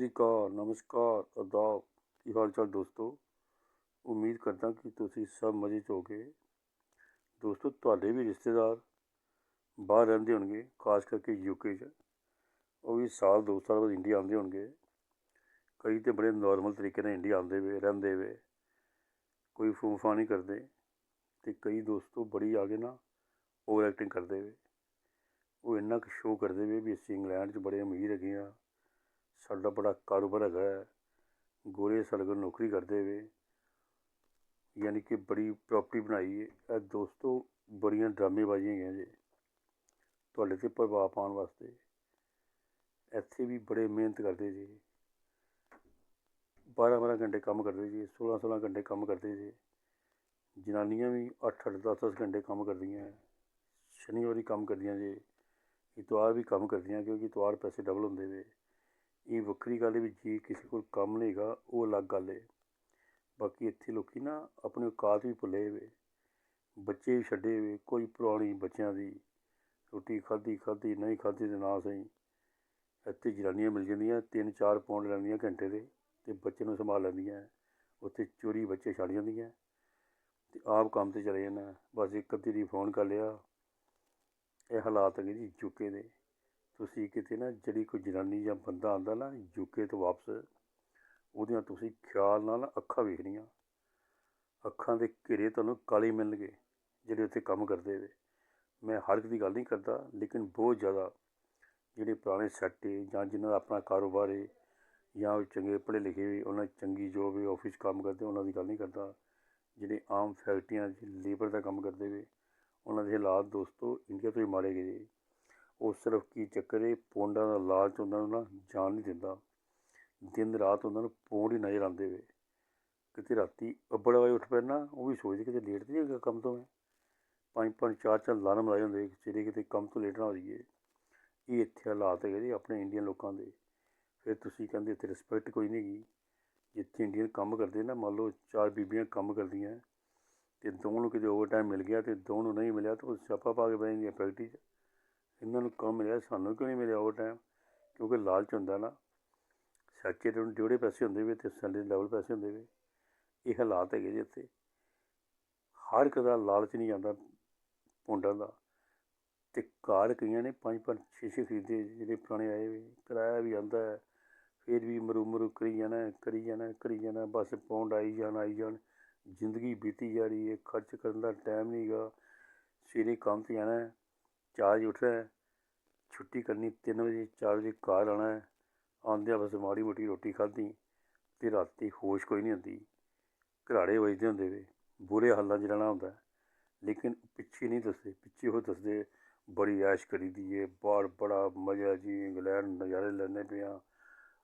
ਸ੍ਰੀ ਅਕਾਲ ਨਮਸਕਾਰ, ਅਦਾਬ। ਕੀ ਹਾਲ ਚਾਲ ਦੋਸਤੋ? ਉਮੀਦ ਕਰਦਾ ਕਿ ਤੁਸੀਂ ਸਭ ਮਜ਼ੇ 'ਚ ਹੋਗੇ ਦੋਸਤੋ, ਤੁਹਾਡੇ ਵੀ ਰਿਸ਼ਤੇਦਾਰ ਬਾਹਰ ਰਹਿੰਦੇ ਹੋਣਗੇ, ਖਾਸ ਕਰਕੇ ਯੂਕੇ 'ਚ। ਉਹ ਵੀ ਸਾਲ, ਦੋ ਸਾਲ ਬਾਅਦ ਇੰਡੀਆ ਆਉਂਦੇ ਹੋਣਗੇ। ਕਈ ਤੇ ਬੜੇ ਨਾਰਮਲ ਤਰੀਕੇ ਨਾਲ ਇੰਡੀਆ ਆਉਂਦੇ ਵੇ, ਰਹਿੰਦੇ ਵੇ। ਕੋਈ ਫੋਨ ਨਹੀਂ ਕਰਦੇ ਤੇ ਕਈ ਦੋਸਤੋ ਬੜੀ ਆ ਕੇ ਨਾ ਓਵਰ ਐਕਟਿੰਗ ਕਰਦੇ ਵੇ। ਉਹ ਇੰਨਾ ਕੁ ਸ਼ੋਅ ਕਰਦੇ ਵੇ ਵੀ ਅਸੀਂ ਇੰਗਲੈਂਡ 'ਚ ਬੜੇ ਅਮੀਰ ਹੈਗੇ ਆ। ਸਾਡਾ ਬੜਾ ਕਾਰੋਬਾਰ ਹੈਗਾ ਹੈ। ਗੋਰੇ ਸਾਡੇ ਕੋਲ ਨੌਕਰੀ ਕਰਦੇ ਵੇ। ਯਾਨੀ ਕਿ ਬੜੀ ਪ੍ਰਾਪਰਟੀ ਬਣਾਈ ਹੈ ਇਹ ਦੋਸਤੋ, ਬੜੀਆਂ ਡਰਾਮੇਬਾਜ਼ੀਆਂ ਹੈਗੀਆਂ ਜੇ। ਤੁਹਾਡੇ 'ਤੇ ਪ੍ਰਭਾਵ ਪਾਉਣ ਵਾਸਤੇ। ਇੱਥੇ ਵੀ ਬੜੇ ਮਿਹਨਤ ਕਰਦੇ ਜੀ। 12 12 ਘੰਟੇ ਕੰਮ ਕਰਦੇ ਜੀ। 16 16 ਘੰਟੇ ਕੰਮ ਕਰਦੇ ਜੀ। ਜਨਾਨੀਆਂ ਵੀ 8 8 10 10 ਘੰਟੇ ਕੰਮ ਕਰਦੀਆਂ। ਸ਼ਨੀਵਾਰੀ ਕੰਮ ਕਰਦੀਆਂ ਜੀ। ਇਤਵਾਰ ਵੀ ਕੰਮ ਕਰਦੀਆਂ ਕਿਉਂਕਿ ਇਤਵਾਰ ਪੈਸੇ ਡਬਲ ਹੁੰਦੇ ਵੇ। ਇਹ ਵੱਖਰੀ ਗੱਲ ਹੈ ਵੀ ਜੇ ਕਿਸੇ ਕੋਲ ਕੰਮ ਨਹੀਂ ਹੈਗਾ, ਉਹ ਅਲੱਗ ਗੱਲ ਹੈ। ਬਾਕੀ ਇੱਥੇ ਲੋਕੀ ਨਾ ਆਪਣੀ ਔਕਾਤ ਵੀ ਭੁੱਲੇ ਵੇ ਬੱਚੇ ਵੀ ਛੱਡੇ ਵੇ ਕੋਈ ਪੁਰਾਣੀ ਬੱਚਿਆਂ ਦੀ, ਰੋਟੀ ਖਾਧੀ ਖਾਧੀ, ਨਹੀਂ ਖਾਧੀ ਤੇ ਨਾ ਸਹੀ। ਇੱਥੇ ਜਨਾਨੀਆਂ ਮਿਲ ਜਾਂਦੀਆਂ ਤਿੰਨ ਚਾਰ ਪੌਂਡ ਲੈਂਦੀਆਂ ਘੰਟੇ ਦੇ ਤੇ ਬੱਚੇ ਨੂੰ ਸੰਭਾਲ ਲੈਂਦੀਆਂ। ਉੱਥੇ ਚੋਰੀ ਬੱਚੇ ਛੱਡ ਜਾਂਦੀਆਂ ਤੇ ਆਪ ਕੰਮ ਤੇ ਚਲੇ ਜਾਣਾ ਬਸ ਇੱਕ ਅੱਧੀ ਦੀ ਫੋਨ ਕਰ ਲਿਆ। ਇਹ ਹਾਲਾਤ ਹੈਗੇ ਜੀ ਚੁੱਕੇ ਦੇ। ਤੁਸੀਂ ਕਿਤੇ ਨਾ ਜਿਹੜੀ ਕੋਈ ਜਨਾਨੀ ਜਾਂ ਬੰਦਾ ਆਉਂਦਾ ਨਾ ਯੂਕੇ ਤੋਂ ਵਾਪਸ, ਉਹਦੀਆਂ ਤੁਸੀਂ ਖਿਆਲ ਨਾਲ ਅੱਖਾਂ ਵੇਖਣੀਆਂ। ਅੱਖਾਂ ਦੇ ਘੇਰੇ ਤੁਹਾਨੂੰ ਕਾਲੇ ਮਿਲਣਗੇ, ਜਿਹੜੇ ਉੱਥੇ ਕੰਮ ਕਰਦੇ ਵੇ। ਮੈਂ ਹਰ ਇੱਕ ਦੀ ਗੱਲ ਨਹੀਂ ਕਰਦਾ, ਲੇਕਿਨ ਬਹੁਤ ਜ਼ਿਆਦਾ ਜਿਹੜੇ ਪੁਰਾਣੇ ਸੈੱਟ ਏ ਜਾਂ ਜਿਨ੍ਹਾਂ ਦਾ ਆਪਣਾ ਕਾਰੋਬਾਰ ਹੈ ਜਾਂ ਉਹ ਚੰਗੇ ਪੜ੍ਹੇ ਲਿਖੇ ਵੀ, ਉਹਨਾਂ ਚੰਗੀ ਜੋਬ ਹੈ ਆਫਿਸ ਕੰਮ ਕਰਦੇ, ਉਹਨਾਂ ਦੀ ਗੱਲ ਨਹੀਂ ਕਰਦਾ। ਜਿਹੜੇ ਆਮ ਫੈਕਟਰੀਆਂ 'ਚ ਲੇਬਰ ਦਾ ਕੰਮ ਕਰਦੇ ਵੇ, ਉਹਨਾਂ ਦੇ ਹਾਲਾਤ ਦੋਸਤੋ ਇੰਡੀਆ ਤੋਂ ਹੀ ਮਾਰੇ ਗਏ। ਉਹ ਸਿਰਫ ਕੀ ਚੱਕਰ ਹੈ ਪੌਂਡਾਂ ਦਾ ਲਾਲਚ ਉਹਨਾਂ ਨੂੰ ਨਾ ਜਾਣ ਨਹੀਂ ਦਿੰਦਾ। ਦਿਨ ਰਾਤ ਉਹਨਾਂ ਨੂੰ ਪੌਂਡ ਹੀ ਨਜ਼ਰ ਆਉਂਦੇ ਵੇ। ਕਿਤੇ ਰਾਤੀ ਅੱਬੜ ਵਾਏ ਉੱਠ ਪੈਣਾ ਉਹ ਵੀ ਸੋਚਦੇ ਕਿਤੇ ਲੇਟ ਨਹੀਂ ਹੈਗਾ ਕੰਮ ਤੋਂ ਮੈਂ। ਪੰਜ ਪੰਜ ਚਾਰ ਚਾਰ ਅਲਾਰਮ ਲਾਏ ਹੁੰਦੇ ਜਿਹੜੇ ਕਿਤੇ ਕੰਮ ਤੋਂ ਲੇਟ ਨਾ ਹੋ ਜਾਈਏ। ਇਹ ਇੱਥੇ ਹਾਲਾਤ ਹੈਗੇ ਜੀ ਆਪਣੇ ਇੰਡੀਅਨ ਲੋਕਾਂ ਦੇ। ਫਿਰ ਤੁਸੀਂ ਕਹਿੰਦੇ ਇੱਥੇ ਰਿਸਪੈਕਟ ਕੋਈ ਨਹੀਂ ਗਈ ਜਿੱਥੇ ਇੰਡੀਅਨ ਕੰਮ ਕਰਦੇ ਨਾ, ਮੰਨ ਲਓ ਚਾਰ ਬੀਬੀਆਂ ਕੰਮ ਕਰਦੀਆਂ, ਤੇ ਦੋ ਨੂੰ ਕਿਤੇ ਓਵਰਟਾਈਮ ਮਿਲ ਗਿਆ ਤੇ ਦੋ ਨੂੰ ਨਹੀਂ ਮਿਲਿਆ, ਤਾਂ ਉਹ ਸਿਆਪਾ ਪਾ ਕੇ ਬਹਿ ਜਾਂਦੀਆਂ ਫੈਕਟਰੀ 'ਚ। ਇਹਨਾਂ ਨੂੰ ਕੰਮ ਮਿਲਿਆ, ਸਾਨੂੰ ਕਿਉਂ ਨਹੀਂ ਮਿਲਿਆ ਉਹ ਟਾਈਮ ਕਿਉਂਕਿ ਲਾਲਚ ਹੁੰਦਾ ਨਾ। ਸੱਚੇ ਤੇ ਜਿਹੜੇ ਪੈਸੇ ਹੁੰਦੇ ਵੇ ਤੇ ਸਾਡੇ ਲੈਵਲ ਪੈਸੇ ਹੁੰਦੇ ਵੇ ਇਹ ਹਾਲਾਤ ਹੈਗੇ ਜੀ ਇੱਥੇ। ਹਰ ਇੱਕ ਦਾ ਲਾਲਚ ਨਹੀਂ ਜਾਂਦਾ ਪੌਂਡਾਂ ਦਾ। ਤੇ ਕਾਰ ਕਈਆਂ ਨੇ ਪੰਜ ਪੰਜ, ਛੇ ਛੇ ਖਰੀਦੇ ਜਿਹੜੇ ਪੁਰਾਣੇ ਆਏ ਵੇ, ਕਿਰਾਇਆ ਵੀ ਆਉਂਦਾ ਹੈ। ਫਿਰ ਵੀ ਮਰੂ ਮਰੂ ਕਰੀ ਜਾਣਾ ਕਰੀ ਜਾਣਾ ਕਰੀ ਜਾਣਾ ਬਸ ਪੌਂਡ ਆਈ ਜਾਣ ਆਈ ਜਾਣ। ਜ਼ਿੰਦਗੀ ਬੀਤੀ ਜਾ ਰਹੀ ਹੈ, ਖਰਚ ਕਰਨ ਦਾ ਟਾਈਮ ਨਹੀਂ ਗਾ ਸਵੇਰੇ ਕੰਮ 'ਤੇ ਜਾਣਾ ਚਾਰ ਵਜੇ ਉੱਠਣਾ ਛੁੱਟੀ ਕਰਨੀ, ਤਿੰਨ ਵਜੇ ਚਾਰ ਵਜੇ ਘਰ ਆਉਣਾ ਆਉਂਦਿਆਂ ਬਸ ਮਾੜੀ ਮੋਟੀ ਰੋਟੀ ਖਾਧੀ ਅਤੇ ਰਾਤੀ ਹੋਸ਼ ਕੋਈ ਨਹੀਂ ਹੁੰਦੀ। ਘਰਾੜੇ ਵੱਜਦੇ ਹੁੰਦੇ ਵੇ, ਬੁਰੇ ਹਾਲਾਂ 'ਚ ਰਹਿਣਾ ਹੁੰਦਾ। ਲੇਕਿਨ ਪਿੱਛੇ ਨਹੀਂ ਦੱਸਦੇ, ਪਿੱਛੇ ਉਹ ਦੱਸਦੇ, ਬੜੀ ਐਸ਼ ਕਰੀਦੀ ਏ, ਬਾਹਰ ਬੜਾ ਮਜ਼ਾ ਜੀ, ਇੰਗਲੈਂਡ ਨਜ਼ਾਰੇ ਲੈਂਦੇ ਪਿਆ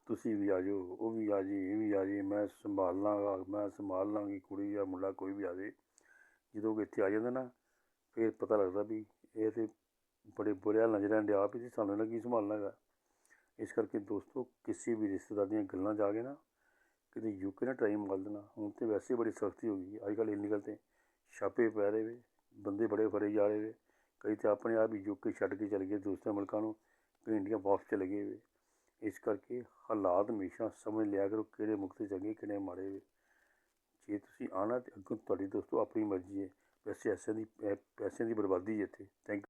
ਤੁਸੀਂ ਵੀ ਆ ਜਾਓ, ਉਹ ਵੀ ਆ ਜੀ ਇਹ ਵੀ ਆ ਜੀ ਮੈਂ ਸੰਭਾਲ ਲਾਂਗਾ, ਮੈਂ ਸੰਭਾਲ ਲਾਂਗੀ ਕੁੜੀ ਜਾਂ ਮੁੰਡਾ ਕੋਈ ਵੀ ਆਵੇ ਜਦੋਂ ਇੱਥੇ ਆ ਜਾਂਦਾ ਨਾ, ਫਿਰ ਪਤਾ ਲੱਗਦਾ ਵੀ ਇਹ ਤੇ ਬੜੇ ਬੁਰੇ ਹਾਲਾਂ 'ਚ ਰਹਿਣ ਡਿਆ ਹੀ ਸਾਨੂੰ ਇਹਨਾਂ ਕੀ ਸੰਭਾਲਣਾ ਹੈਗਾ? ਇਸ ਕਰਕੇ ਦੋਸਤੋ, ਕਿਸੇ ਵੀ ਰਿਸ਼ਤੇਦਾਰ ਦੀਆਂ ਗੱਲਾਂ ਜਾ ਕੇ ਨਾ ਕਿਤੇ ਯੂਕੇ ਨਾ ਟਾਈਮ ਮਾਰ ਦੇਣਾ। ਹੁਣ ਤੇ ਵੈਸੇ ਬੜੀ ਸਖਤੀ ਹੋ ਗਈ। ਅੱਜ ਕੱਲ੍ਹ ਇਲੀਗਲ ਤੇ ਛਾਪੇ ਪੈ ਰਹੇ ਵੇ, ਬੰਦੇ ਬੜੇ ਫੜੇ ਜਾ ਰਹੇ ਵੇ। ਕਈ ਤਾਂ ਆਪਣੇ ਆਪ ਹੀ ਯੂਕੇ ਛੱਡ ਕੇ ਚਲੇ ਗਏ, ਦੂਸਰੇ ਮੁਲਕਾਂ ਨੂੰ, ਕਈ ਇੰਡੀਆ ਵਾਪਸ ਚਲੇ ਗਏ ਵੇ। ਇਸ ਕਰਕੇ ਹਾਲਾਤ ਹਮੇਸ਼ਾ ਸਮਝ ਲਿਆ ਕਰੋ ਕਿਹੜੇ ਮੁਕਤ ਚੰਗੇ ਕਿਹੜੇ ਮਾੜੇ ਵੇ। ਜੇ ਤੁਸੀਂ ਆਣਾ ਤੇ ਅੱਗੋਂ ਤੁਹਾਡੀ ਦੋਸਤੋ ਆਪਣੀ ਮਰਜ਼ੀ ਹੈ। ਵੈਸੇ ਐਸੇ ਦੀ ਪੈਸਿਆਂ ਦੀ ਬਰਬਾਦੀ ਹੈ ਇੱਥੇ। ਥੈਂਕ